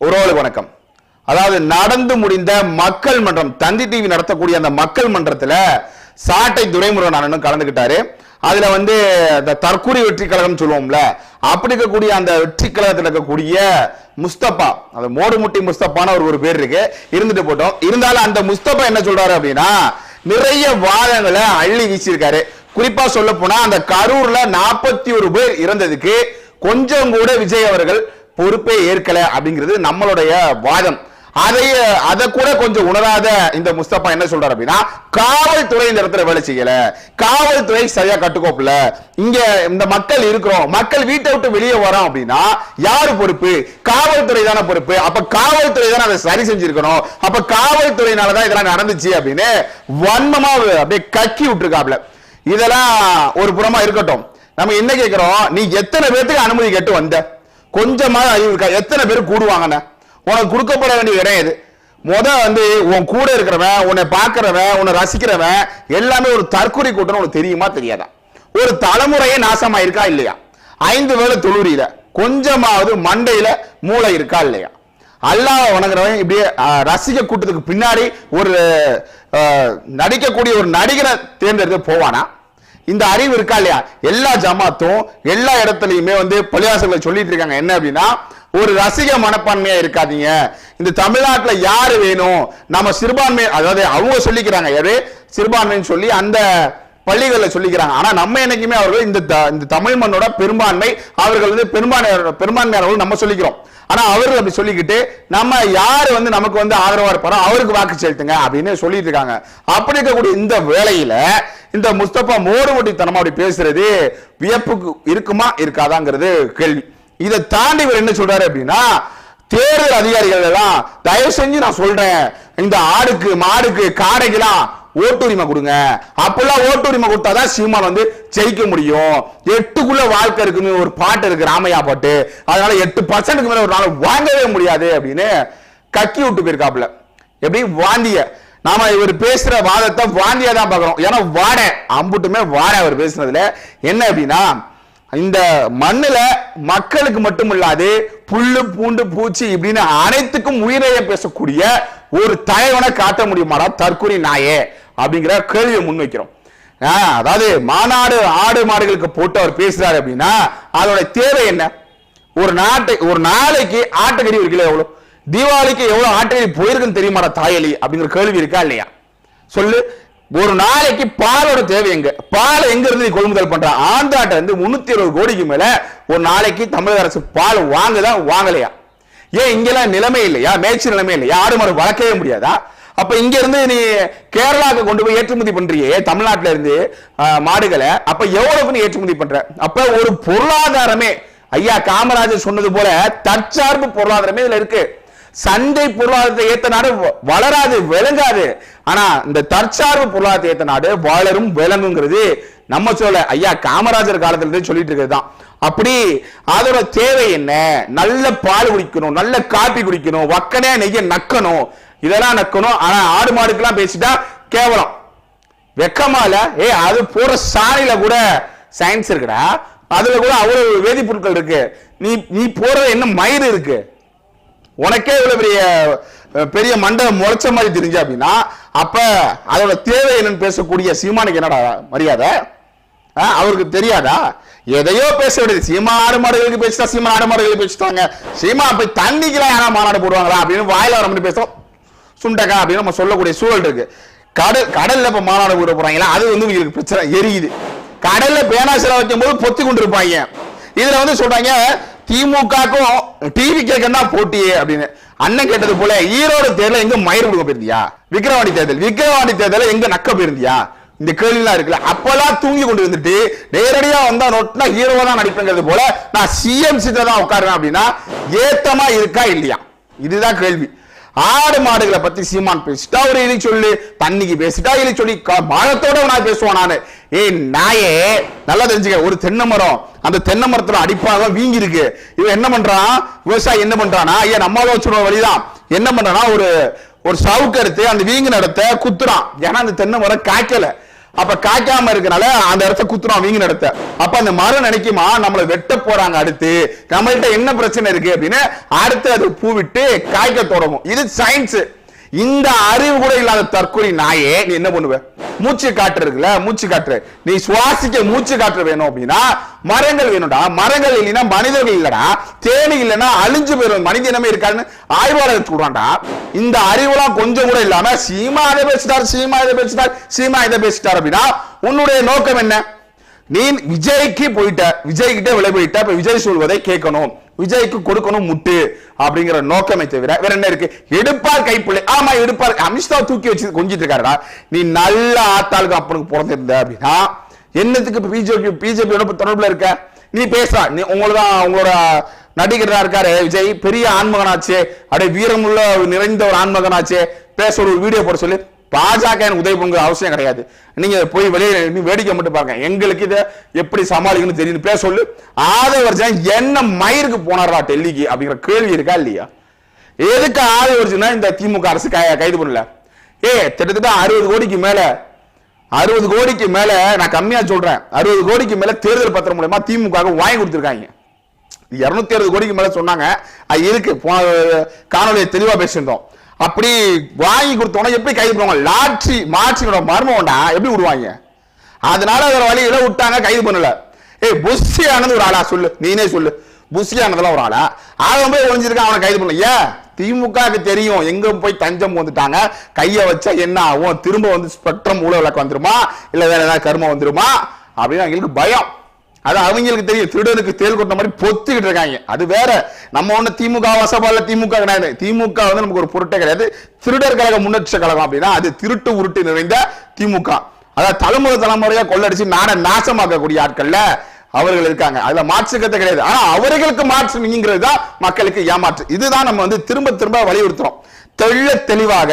உறவுகளுக்கு வணக்கம். அதாவது நடந்து முடிந்த மக்கள் மன்றம் தந்தி டிவி நடத்தக்கூடிய அந்த மக்கள் மன்றத்தில் சாட்டை துரைமுருகன் அண்ணனும் கலந்துக்கிட்டாரு அதுல வந்து இந்த தற்கூரி வெற்றி கழகம் சொல்லுவோம்ல அப்படி இருக்கக்கூடிய அந்த வெற்றி கழகத்தில் இருக்கக்கூடிய முஸ்தபா அந்த மோடுமுட்டி முஸ்தபான ஒரு ஒரு பேர் இருக்கு. இருந்துட்டு போட்டோம். இருந்தாலும் அந்த முஸ்தபா என்ன சொல்றாரு அப்படின்னா நிறைய வாதங்களை அள்ளி வீசியிருக்காரு. குறிப்பா சொல்ல போனா அந்த கரூர்ல நாற்பத்தி ஒரு பேர் இறந்ததுக்கு கொஞ்சம் கூட விஜய் அவர்கள் பொறுப்பே ஏற்கல அப்படிங்கிறது நம்மளுடைய வாதம். அதைய அதை கூட கொஞ்சம் உணராத இந்த முஸ்தபா என்ன சொல்றாரு அப்படின்னா காவல்துறை இந்த இடத்துல வேலை செய்யல. காவல்துறை சரியா கட்டுக்கோப்புல. இங்க இந்த மக்கள் இருக்கிறோம். மக்கள் வீட்டை விட்டு வெளியே வரோம் அப்படின்னா யாரு பொறுப்பு? காவல்துறை தானே பொறுப்பு. அப்ப காவல்துறை தானே அதை சரி செஞ்சிருக்கணும். அப்ப காவல்துறையினாலதான் இதெல்லாம் நடந்துச்சு அப்படின்னு வன்மமா அப்படியே கக்கி விட்டுருக்காப்ல. இதெல்லாம் ஒரு புறமா இருக்கட்டும். நம்ம என்ன கேட்கிறோம் நீ எத்தனை பேர்த்துக்கு அனுமதி கேட்டு வந்த? கொஞ்சமாக அறிவு இருக்கா? எத்தனை பேர் கூடுவாங்கண்ணே உனக்கு கொடுக்கப்பட வேண்டிய இடம் இது முத வந்து உன் கூட இருக்கிறவன் உன்னை பார்க்கறவன் உன்னை ரசிக்கிறவன் எல்லாமே ஒரு தற்கொலை கூட்டம் உனக்கு தெரியுமா தெரியாதா? ஒரு தலைமுறையே நாசமாயிருக்கா இல்லையா? ஐந்து வேலை தொழுரியில கொஞ்சமாவது மண்டையில மூளை இருக்கா இல்லையா? அல்லாஹ் வணங்குறவன் இப்படியே ரசிக கூட்டத்துக்கு பின்னாடி ஒரு நடிக்கக்கூடிய ஒரு நடிகரை தேர்ந்தெடுத்து போவானா? இந்த அறிவு இருக்கா இல்லையா? எல்லா ஜமாத்தும் எல்லா இடத்துலையுமே வந்து பள்ளிவாசல்களை சொல்லிட்டு இருக்காங்க. என்ன அப்படின்னா ஒரு ரசிக மனப்பான்மையா இருக்காதீங்க. இந்த தமிழ்நாட்டுல யாரு வேணும்? நம்ம சிறுபான்மை அதாவது அவங்க சொல்லிக்கிறாங்க. யாரு? சிறுபான்மைன்னு சொல்லி அந்த பள்ளிகளில் சொல்லிக்கிறாங்க. ஆனால் நம்ம என்னைக்குமே அவர்கள் இந்த த- இந்த தமிழ் மண்ணோட பெரும்பான்மை அவர்கள் வந்து பெரும்பான்மையாளர் பெரும்பான்மையாளர்கள் நம்ம சொல்லிக்கிறோம். ஆனால் அவர்கள் அப்படி சொல்லிக்கிட்டு நம்ம யார் வந்து நமக்கு வந்து ஆதரவா இருப்பாரோ அவருக்கு வாக்கு செலுத்துங்க அப்படின்னு சொல்லிட்டு இருக்காங்க. அப்படி இருக்கக்கூடிய இந்த வேளையில இந்த முஸ்தபா மோடுமுட்டித்தனமா அப்படி பேசுறது வியப்புக்கு இருக்குமா இருக்காதாங்கிறது கேள்வி. இதை தாண்டி இவர் என்ன சொல்றாரு அப்படின்னா தேர்தல் அதிகாரிகள் எல்லாம் தயவு செஞ்சு நான் சொல்றேன். இந்த ஆடுக்கு மாடுக்கு காடைக்கெல்லாம் ஓட்டுரிமை கொடுங்க. அப்பெல்லாம் ஓட்டுரிமை கொடுத்தாதான் சீமான் வந்து ஜெயிக்க முடியும். எட்டுக்குள்ள வாழ்க்கை இருக்குன்னு ஒரு பாட்டு இருக்கு ராமையா பாட்டு. அதனால எட்டு பர்சன்ட்டுக்கு மேல ஒரு நாள் வாங்கவே முடியாது அப்படின்னு கக்கி விட்டு போயிருக்காப்புல. எப்படி? வாந்திய. நாம இவர் பேசுற வாதத்தை வாந்தியா தான் பார்க்குறோம். ஏன்னா வாட அம்புட்டுமே வாட அவர் பேசுனதுல. என்ன அப்படின்னா இந்த மண்ணுல மக்களுக்கு மட்டும் இல்லாது புல்லு பூண்டு பூச்சி இப்படின்னு அனைத்துக்கும் உயிரைய பேசக்கூடிய ஒரு தலைவனை காட்ட முடியுமாடா தற்கொலை நாயே? அப்படிங்கிற கேள்வியை முன்வைக்கிறோம். ஆ, அதாவது மாநாடு ஆடு மாடுகளுக்கு போட்டு அவர் பேசுறாரு அப்படின்னா அதோட தேவை என்ன? ஒரு நாட்டை ஒரு நாளைக்கு ஆட்டுக்கறி ஒரு கிலோ எவ்வளவு தீபாவளிக்கு எவ்வளவு ஆட்டுக்கறி போயிருக்குன்னு தெரியுமாடா தாயலி அப்படிங்கிற கேள்வி இருக்கா இல்லையா? சொல்லு. ஒரு நாளைக்கு பாலோட தேவை எங்க? பால் எங்க இருந்து நீ கொள்முதல் பண்ற? ஆந்திராட்ட இருந்து முன்னூத்தி இருபது கோடிக்கு மேல ஒரு நாளைக்கு தமிழக அரசு பால் வாங்குதா வாங்கலையா? ஏன் இங்கெல்லாம் நிலைமை இல்லையா? மேய்ச்சி நிலைமை இல்லையா? ஆடு மாடு வளர்க்கவே முடியாதா? அப்ப இங்க இருந்து நீ கேரளாவுக்கு கொண்டு போய் ஏற்றுமதி பண்றியே தமிழ்நாட்டுல இருந்து மாடுகளை. அப்ப எவ்வளவுன்னு நீ ஏற்றுமதி பண்ற? அப்ப ஒரு பொருளாதாரமே ஐயா காமராஜர் சொன்னது போல தற்சார்பு பொருளாதாரமே இதுல இருக்கு. சந்தை பொருளாதாரத்தை ஏத்த நாடு வ- வளராது விளங்காது. ஆனா இந்த தற்சார்பு பொருளாதாரத்தை ஏத்த நாடு வளரும் விளங்குங்கிறது நம்ம சொல்ல ஐயா காமராஜர் காலத்துல இருந்து சொல்லிட்டு இருக்கிறது தான். அப்படி அதோட தேவை என்ன? நல்ல பால் குடிக்கணும் நல்ல காப்பி குடிக்கணும் வக்கனே நெய்ய நக்கணும். இதெல்லாம் நக்கணும் ஆனா ஆடு மாடுக்கெல்லாம் பேசிட்டா கேவலம். வெக்கமால ஏ அது போற சாலையில கூட சயின்ஸ் இருக்குடா. அதுல கூட அவ்வளவு வேதிப்பொருட்கள் இருக்கு. நீ நீ போற என்ன மயிறு இருக்கு? உனக்கே இவ்வளவு பெரிய பெரிய மண்டபம் முளைச்ச மாதிரி தெரிஞ்சு அப்படின்னா அப்ப அதோட தேவை என்னன்னு பேசக்கூடிய சீமானுக்கு என்னடா மரியாதை? ஆ, அவருக்கு தெரியாதா? எதையோ பேச வேண்டியது. சீமா ஆடு மாடுகளுக்கு பேசிட்டா சீமா ஆடு மாடுகளுக்கு பேசிட்டாங்க. சீமா போய் தண்ணிக்கெல்லாம் யாரா மாநாடு போடுவாங்களா அப்படின்னு வாயில வர மாதிரி பேசுறோம். சுண்டக்கா அப்படின்னு நம்ம சொல்லக்கூடிய சூழல் இருக்கு. கடல் கடல்ல இப்ப மாநாடு கூட போறாங்களா? அது வந்து உங்களுக்கு பிரச்சனை எரியுது. கடல்ல பேனா சிலை வைக்கும் போது பொத்தி கொண்டு இருப்பாங்க இதுல வந்து சொல்றாங்க திமுகக்கும் டிவி கேட்கனா போட்டியே அப்படின்னு. அண்ணன் கேட்டது போல ஈரோடு தேர்தல எங்க மயிர் கொடுக்க போயிருந்தியா? விக்கிரவாண்டி தேர்தல் விக்ரவாணி தேர்தல எங்க நக்க போயிருந்தியா? இந்த கேள்விலாம் இருக்குல்ல. அப்பெல்லாம் தூங்கி கொண்டு வந்துட்டு நேரடியா வந்தா நோட்னா ஹீரோவா தான் நடிப்பேங்கிறது போல நான் சிஎம் சீட்டை தான் உட்காருவேன் அப்படின்னா ஏத்தமா இருக்கா இல்லையா? இதுதான் கேள்வி. ஆடு மாடுகளை பத்தி சீமான் பேசிட்டா ஒரு இலி சொல்லு. தண்ணிக்கு பேசிட்டா இலி சொல்லி க- மானத்தோட நான் பேசுவான் நானு. ஏய் நாயே நல்லா தெரிஞ்சுக்க. ஒரு தென்னை மரம். அந்த தென்னை மரத்துல அடிப்பாக வீங்கி இருக்கு இவன் என்ன பண்றான்? விவசாயி என்ன பண்றானா ஐயா நம்ம வச்சுருவ வழிதான். என்ன பண்றானா ஒரு ஒரு சவுக்கு எடுத்து அந்த வீங்கு இடத்த குத்துறான். ஏன்னா அந்த தென்னை மரம் காய்க்கல. அப்ப காய்க்காம இருக்கனால அந்த இடத்த குத்துறோம் வீங்க இடத்த அப்ப அந்த மரம் நினைக்குமா? நம்மள வெட்ட போறாங்க அடுத்து. நம்மள்கிட்ட என்ன பிரச்சனை இருக்கு அப்படின்னு அடுத்து அது பூவிட்டு காய்க்க தொடங்கும். இது சயின்ஸ் இந்த அறிவு கூட இல்லாத தற்கொலை நாயே நீ என்ன பண்ணுவ? மூச்சு காற்று இருக்குல்ல மூச்சு காற்று. நீ சுவாசிக்க மூச்சு காற்று வேணும் அப்படின்னா மரங்கள் வேணும்டா. மரங்கள் இல்லைன்னா மனிதர்கள் இல்லடா. தேனி இல்லைன்னா அழிஞ்சு போயிடும் மனித இனமே ஆய்வாளர் சொல்றான்டா. இந்த அறிவுலாம் கொஞ்சம் கூட இல்லாம சீமா இதை பேசிட்டார் சீமா இதை பேசிட்டார் சீமா இதை பேசிட்டார் அப்படின்னா உன்னுடைய நோக்கம் என்ன? நீ விஜய்க்கு போயிட்ட விஜய் கிட்ட விலை போயிட்ட இப்ப விஜய் சொல்வதை கேட்கணும். விஜய்க்கு கொடுக்கணும் முட்டு அப்படிங்கிற நோக்கமே தவிர வேற என்ன இருக்கு? எடுப்பார் கைப்பிள்ளை. ஆமா எடுப்பார். அமித்ஷா தூக்கி வச்சு கொஞ்சிட்டு இருக்காருடா. நீ நல்ல ஆத்தாளுக்கு அப்பனுக்கு பிறந்திருந்த அப்படின்னா என்னத்துக்கு இப்ப பிஜேபி பிஜேபியோட தொடர்புல இருக்க? நீ பேசுறா நீ உங்களதான் உங்களோட நடிகரா இருக்காரு விஜய். பெரிய ஆண்மகனாச்சே. அப்படியே வீரமுள்ள நிறைந்த ஒரு ஆண்மகனாச்சே. பேச ஒரு வீடியோ போட சொல்லி. பாஜக எனக்கு உதவி பண்ணுங்க அவசியம் கிடையாது. நீங்க போய் வெளியே நீ வேடிக்கை மட்டும் பாருங்க. எங்களுக்கு இதை எப்படி சமாளிக்கணும்னு தெரியும் பேச சொல்லு. ஆதவர்ஜன் என்ன மயிருக்கு போனாரா டெல்லிக்கு அப்படிங்கிற கேள்வி இருக்கா இல்லையா? எதுக்கு ஆதவர்ஜனா இந்த திமுக அரசு கைது பண்ணல? ஏ கிட்டத்தட்ட அறுபது கோடிக்கு மேல அறுபது கோடிக்கு மேல நான் கம்மியா சொல்றேன். அறுபது கோடிக்கு மேல தேர்தல் பத்திரம் மூலயமா திமுக வாங்கி கொடுத்துருக்காங்க. இருநூத்தி அறுபது கோடிக்கு மேல சொன்னாங்க. அது இருக்கு. போன காணொலியை தெளிவா பேசியிருந்தோம். அப்படி வாங்கி கொடுத்தோன்னா எப்படி கைது பண்ணுவாங்க? லாட்ரி மாட்சியோட மர்மம்டா? எப்படி விடுவாங்க? அதனால வேற வழியில விட்டாங்க கைது பண்ணல. ஏய் புஷி ஆனது ஒரு ஆளா சொல்லு. நீனே சொல்லு. புஷி ஆனதெல்லாம் ஒரு ஆளா? அவன் போய் ஒழிஞ்சிருக்கான் அவனை கைது பண்ணல. ஏன்? திமுகவுக்கு தெரியும் எங்க போய் தஞ்சம் வந்துட்டாங்க? கையை வச்சா என்ன ஆகும்? திரும்ப வந்து ஸ்பெக்ட்ரம் ஊழல் விளக்கு வந்துருமா? இல்ல வேற ஏதாவது கருமம் வந்துருமா? அப்படின்னு அவங்களுக்கு பயம். அது அவங்களுக்கு தெரியும். திருடனுக்கு தேல் கொட்ட மாதிரி பொத்துக்கிட்டு இருக்காங்க. அது வேற. நம்ம ஒண்ணு திமுக வசப்பால திமுக கிடையாது. திமுக வந்து நமக்கு ஒரு பொருட்டே கிடையாது. திருடர் கழக முன்னேற்ற கழகம் அப்படின்னா அது திருட்டு உருட்டு நிறைந்த திமுக. அதாவது தலைமுறை தலைமுறையா கொள்ளடிச்சு நாடை நாசமாக்கக்கூடிய ஆட்கள்ல அவர்கள் இருக்காங்க. அதுல மாற்றுக்கத்தை கிடையாது. ஆனா அவர்களுக்கு மாற்று நீங்கிறது தான் மக்களுக்கு ஏமாற்று. இதுதான் நம்ம வந்து திரும்ப திரும்ப வலியுறுத்துறோம். தெள்ள தெளிவாக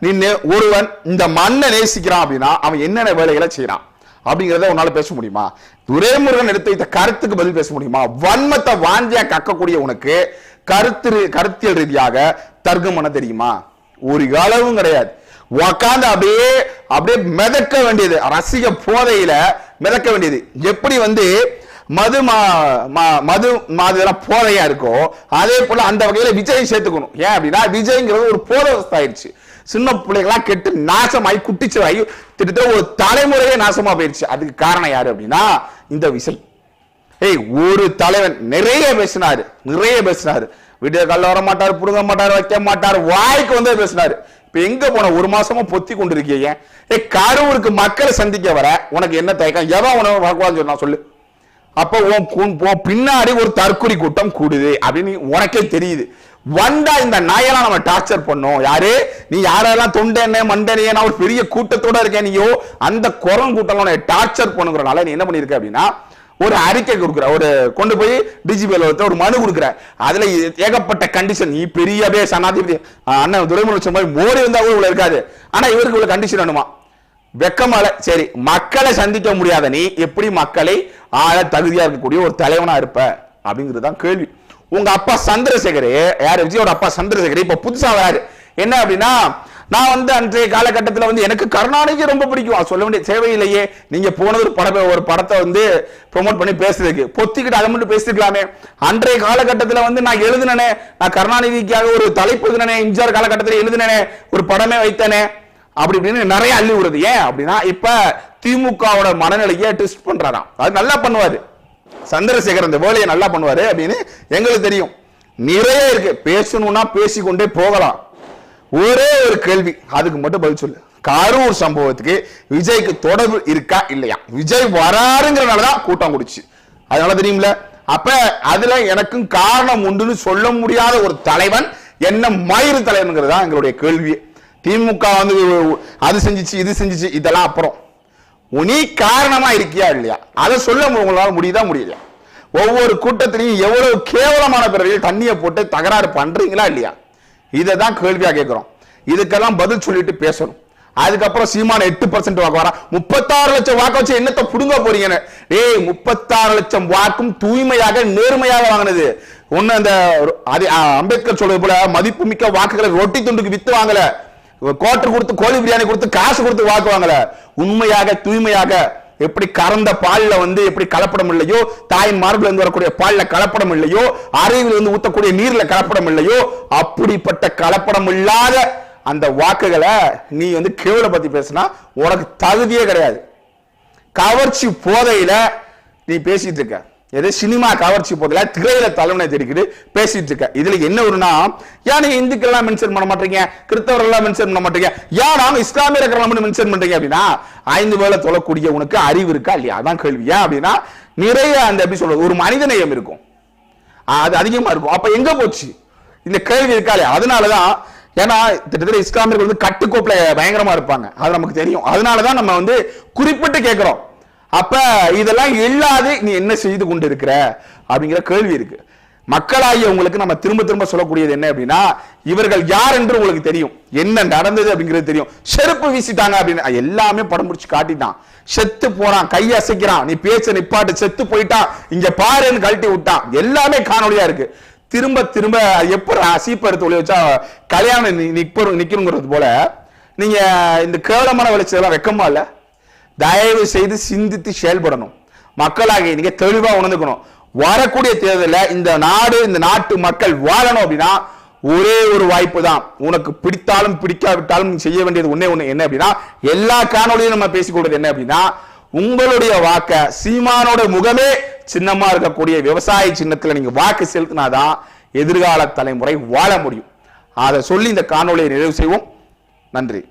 நின்று ஒருவன் இந்த மண்ணை நேசிக்கிறான் அப்படின்னா அவன் என்னென்ன வேலைகளை செய்யறான்? அப்படிங்கிறத உன்னால பேச முடியுமா? துரைமுருகன் எடுத்து வைத்த கருத்துக்கு பதில் பேச முடியுமா? வன்மத்தை வாஞ்சியா கக்கக்கூடிய உனக்கு கருத்து ரீ- கருத்தியல் ரீதியாக தர்க்கம் பண்ண தெரியுமா? ஒரு அளவும் கிடையாது. உக்காந்து அப்படியே அப்படியே மிதக்க வேண்டியது ரசிக போதையில மிதக்க வேண்டியது. எப்படி வந்து மது மா- மா- மது மாதிரிலாம் போதையா இருக்கோ அதே போல அந்த வகையில விஜய் சேர்த்துக்கணும். ஏன் அப்படின்னா விஜய்ங்கிறது ஒரு போதை ஆயிடுச்சு. சின்ன பிள்ளைகளாம் கெட்டு நாசமாயி குட்டிச்சவாயி கிட்டத்தட்ட ஒரு தலைமுறையே நாசமா போயிடுச்சு அதுக்கு காரணம் யாரு அப்படின்னா இந்த விசில். ஏய் ஒரு தலைவன் நிறைய பேசினாரு. நிறைய பேசினாரு. வீடியோ காலில் வர மாட்டாரு புடுங்க மாட்டார் வைக்க மாட்டாரு வாய்க்கு வந்தே பேசினாரு. இப்ப எங்க போன ஒரு மாசமா பொத்தி கொண்டு இருக்கீங்க ஏய் கரூருக்கு மக்களை சந்திக்க வர உனக்கு என்ன தயக்கம்? எவன் உனக்கு வரக்கூடாதுன்னு சொன்னா சொல்லு. அப்ப உன் பின்னாடி ஒரு தற்கொலை கூட்டம் கூடுது அப்படின்னு உனக்கே தெரியுது. வந்தா இந்த நாயெல்லாம் நம்ம டார்ச்சர் பண்ணோம். யாரு? நீ யாரெல்லாம் தொண்டனே மண்டனே நான் ஒரு பெரிய கூட்டத்தோட இருக்கேன் நீயோ அந்த குரல் கூட்டம் டார்ச்சர் பண்ணுங்கிறனால நீ என்ன பண்ணிருக்க அப்படின்னா ஒரு அறிக்கை கொடுக்குற ஒரு கொண்டு போய் டிஜிபி அலுவலகத்துல ஒரு மனு கொடுக்குற. அதுல ஏகப்பட்ட கண்டிஷன் நீ பெரியவே சனாதிபதி அண்ணன் துரைமுருகன் மாதிரி மோடி வந்தா கூட இவ்வளவு இருக்காது. ஆனா இவருக்கு இவ்வளவு கண்டிஷன் வேணுமா? வெக்கமால சரி மக்களை சந்திக்க முடியாத நீ எப்படி மக்களை ஆள தகுதியா இருக்கக்கூடிய ஒரு தலைவனா இருப்ப? அப்படிங்கிறது தான் கேள்வி. உங்க அப்பா சந்திரசேகர் யார் விஜயோட அப்பா சந்திரசேகர் இப்ப புதுசா வராரு. என்ன அப்படின்னா நான் வந்து அன்றைய காலகட்டத்தில் வந்து எனக்கு கருணாநிதி ரொம்ப பிடிக்கும். அது சொல்ல வேண்டிய தேவையில்லையே. நீங்க போனது ஒரு படம் ஒரு படத்தை வந்து ப்ரொமோட் பண்ணி பேசுறதுக்கு. பொத்திக்கிட்டு அதை மட்டும் பேசிருக்கலாமே. அன்றைய காலகட்டத்தில் வந்து நான் எழுதுனே நான் கருணாநிதிக்காக ஒரு தலைப்பு எழுதினனே எம்ஜிஆர் காலகட்டத்தில் எழுதினனே ஒரு படமே வைத்தனே அப்படி இப்படின்னு நிறைய அள்ளி விடுறது. ஏன் அப்படின்னா இப்ப திமுகவோட மனநிலையை ட்விஸ்ட் பண்றாராம். அது நல்லா பண்ணுவாரு. சந்திரசேகர் அந்த வேலையை நல்லா பண்ணுவாரு அப்படின்னு எங்களுக்கு தெரியும். நிறைய இருக்கு. பேசணும்னா பேசிக்கொண்டே போகலாம். ஒரே ஒரு கேள்வி. அதுக்கு மட்டும் பதில் சொல்லு. கரூர் சம்பவத்துக்கு விஜய்க்கு தொடர்பு இருக்கா இல்லையா? விஜய் வராருங்கிறனாலதான் கூட்டம் குடிச்சு. அதனால தெரியும்ல. அப்ப அதுல எனக்கும் காரணம் உண்டுன்னு சொல்ல முடியாத ஒரு தலைவன் என்ன மயிறு தலைவனுங்கிறது தான் எங்களுடைய கேள்வி திமுக வந்து அது செஞ்சுச்சு இது செஞ்சுச்சு இதெல்லாம் அப்புறம். நீ காரணமா இருக்கியா இல்லையா? அதை சொல்ல உங்களால முடியுதா முடியலையா? ஒவ்வொரு கூட்டத்திலையும் எவ்வளவு கேவலமான பிறகு தண்ணியை போட்டு தகராறு பண்றீங்களா இல்லையா? இதை தான் கேள்வியா கேட்கிறோம். இதுக்கெல்லாம் பதில் சொல்லிட்டு பேசணும். அதுக்கப்புறம் சீமான எட்டு பர்சன்ட் வாக்கு வரா முப்பத்தாறு லட்சம் வாக்கு வச்சு என்னத்தை புடுங்க போறீங்கன்னு? ஏய் முப்பத்தாறு லட்சம் வாக்கும் தூய்மையாக நேர்மையாக வாங்கினது. ஒன்னு அந்த அது அம்பேத்கர் சொல்றது போல மதிப்புமிக்க வாக்குகளை ரொட்டி துண்டுக்கு வித்து வாங்கல. கோட்டர் கொடுத்து கோழி பிரியாணி கொடுத்து காசு கொடுத்து வாக்கு வாங்கல உண்மையாக தூய்மையாக எப்படி கறந்த பால்ல வந்து எப்படி கலப்படம் இல்லையோ தாய் மார்பில் இருந்து வரக்கூடிய பாலில் கலப்படம் இல்லையோ அருவியில் இருந்து ஊத்தக்கூடிய நீர்ல கலப்படம் இல்லையோ அப்படிப்பட்ட கலப்படம் இல்லாத அந்த வாக்குகளை நீ வந்து கேவல பத்தி பேசினா உனக்கு தகுதியே கிடையாது. கவர்ச்சி போதையில நீ பேசிட்டு இருக்க. எது? சினிமா கவர்ச்சி போதில் திரையில தலைவனை தெரிக்கிட்டு பேசிட்டு இருக்க. இதுல என்ன ஒருனா ஏன் நீங்க இந்துக்கள் எல்லாம் மென்ஷன் பண்ண மாட்டீங்க கிறிஸ்தவர்கள் எல்லாம் மென்ஷன் பண்ண மாட்டீங்க. ஏன் நாங்க இஸ்லாமிய இருக்கிற மென்ஷன் பண்றீங்க அப்படின்னா ஐந்து வேளை தொழக்கூடிய உனக்கு அறிவு இருக்கா இல்லையா? அதான் கேள்வி. ஏன் அப்படின்னா நிறைய அந்த எப்படி சொல்றது ஒரு மனித நேயம் இருக்கும் அது அதிகமா இருக்கும். அப்ப எங்க போச்சு? இந்த கேள்வி இருக்கா இல்லையா? அதனாலதான் ஏன்னா கிட்டத்தட்ட இஸ்லாமியர்கள் வந்து கட்டுக்கோப்பில் பயங்கரமா இருப்பாங்க. அது நமக்கு தெரியும். அதனாலதான் நம்ம வந்து குறிப்பிட்டு கேட்கிறோம் அப்ப இதெல்லாம் இல்லாது நீ என்ன செய்து கொண்டு இருக்கிற அப்படிங்கிற கேள்வி இருக்கு. மக்களாகிய உங்களுக்கு நம்ம திரும்ப திரும்ப சொல்லக்கூடியது என்ன அப்படின்னா இவர்கள் யார் என்று உங்களுக்கு தெரியும். என்ன நடந்தது அப்படிங்கிறது தெரியும். செருப்பு வீசிட்டாங்க அப்படின்னு எல்லாமே படம் பிடிச்சி காட்டிட்டான். செத்து போறான் கை அசைக்கிறான். நீ பேச்ச நிப்பாட்டு செத்து போயிட்டான் இங்க பாருன்னு கழட்டி விட்டான். எல்லாமே காணொலியா இருக்கு. திரும்ப திரும்ப எப்படி சீப்ப எடுத்து ஒளி வச்சா கல்யாணம் நி- நிப்ப நிக்கணுங்கிறது போல நீங்க இந்த கேவலமான வெளிச்சதெல்லாம் வெக்கமா இல்லை? தயவு செய்து சிந்தித்து செயல்படணும். மக்களாக நீங்க தெளிவா உணர்ந்துக்கணும். வரக்கூடிய தேர்தலில் இந்த நாடு இந்த நாட்டு மக்கள் வாழணும் அப்படின்னா ஒரே ஒரு வாய்ப்பு தான் உனக்கு பிடித்தாலும் பிடிக்காவிட்டாலும் செய்ய வேண்டியது ஒன்னே ஒன்று என்ன அப்படின்னா எல்லா காணொலியும் நம்ம பேசிக்கொள்வது என்ன அப்படின்னா உங்களுடைய வாக்க சீமானோட முகமே சின்னமா இருக்கக்கூடிய விவசாய சின்னத்தில் நீங்க வாக்கு செலுத்தினாதான் எதிர்கால தலைமுறை வாழ முடியும். அதை சொல்லி இந்த காணொலியை நிறைவு செய்வோம். நன்றி.